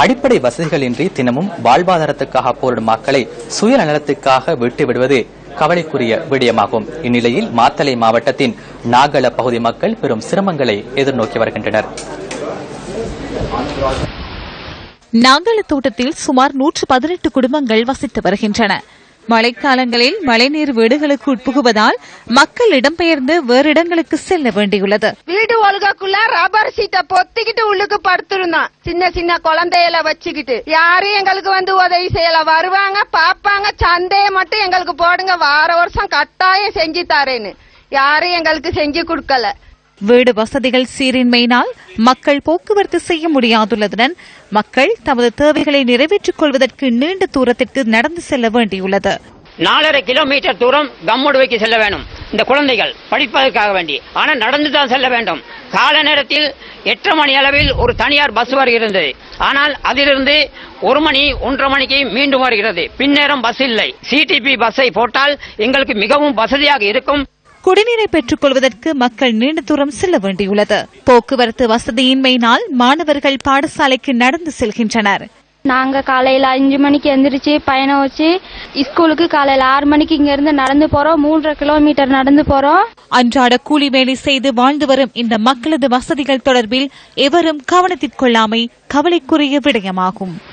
அடிப்படை வசதிகளின்றி தினமும் வாழ்வாதாரத்துக்காக போரிடும் மக்களை சுயநலத்துக்காக விட்டு விடுவது கவலைக்குரிய விடயமாகும். இந்நிலையில் மாத்தளை மாவட்டத்தின் நாகல பகுதி மக்கள் பெரும் சிரமங்களை எதிர்நோக்கி வருகின்றனர். நாகல தோட்டத்தில் சுமார் நூற்று பதினெட்டு குடும்பங்கள் வசித்து வருகின்றன. மழைக்காலங்களில் மழைநீர் வீடுகளுக்கு உட்புகுவதால் மக்கள் இடம்பெயர்ந்து வேறு இடங்களுக்கு செல்ல வேண்டியுள்ளது. வீடு ஒழுகக்குள்ள ரப்பர் சீட்டை பொத்திக்கிட்டு உள்ளுக்கு படுத்திருந்தான். சின்ன சின்ன குழந்தையில வச்சுக்கிட்டு. யாரும் எங்களுக்கு வந்து உதவி செய்யல. வருவாங்க பாப்பாங்க சந்தைய மட்டும் எங்களுக்கு போடுங்க. வார வருஷம் கட்டாயம் செஞ்சு தரேன்னு. யாரும் எங்களுக்கு செஞ்சு கொடுக்கல. வீடு வசதிகள் சீரின்மையினால் மக்கள் போக்குவரத்து செய்ய முடியாதுள்ளதுடன் மக்கள் தமது தேவைகளை நிறைவேற்றிக் கொள்வதற்கு நீண்ட தூரத்திற்கு நடந்து செல்ல வேண்டியுள்ளது. நாலரை கிலோமீட்டர் தூரம் கம்முடுவைக்கு செல்ல வேண்டும். இந்த குழந்தைகள் படிப்பதற்காக வேண்டி. ஆனால் நடந்து தான் செல்ல வேண்டும். கால நேரத்தில் எட்டு மணி அளவில் ஒரு தனியார் பஸ் வருகிறது. ஆனால் அதிலிருந்து ஒரு மணி ஒன்றரை மணிக்கு மீண்டும் வருகிறது. பின்னேரம் பஸ் இல்லை. சிடிபி பஸ்ஸை போட்டால் எங்களுக்கு மிகவும் வசதியாக இருக்கும். குடிநீரை பெற்றுக் கொள்வதற்கு மக்கள் நீண்ட தூரம் செல்ல வேண்டியுள்ளது. போக்குவரத்து வசதியின்மையினால் மாணவர்கள் பாடசாலைக்கு நடந்து செல்கின்றனர். நாங்க காலையில அஞ்சு மணிக்கு எந்திரிச்சு பயணம் வச்சு ஸ்கூலுக்கு காலையில ஆறு மணிக்கு இங்க இருந்து நடந்து போறோம். மூன்றரை கிலோமீட்டர் நடந்து போறோம். அன்றாட கூலி வேலை செய்து வாழ்ந்து வரும் இந்த மக்களது வசதிகள் தொடர்பில் எவரும் கவனத்திற்கொள்ளாமை கவலைக்குரிய விடயமாகும்.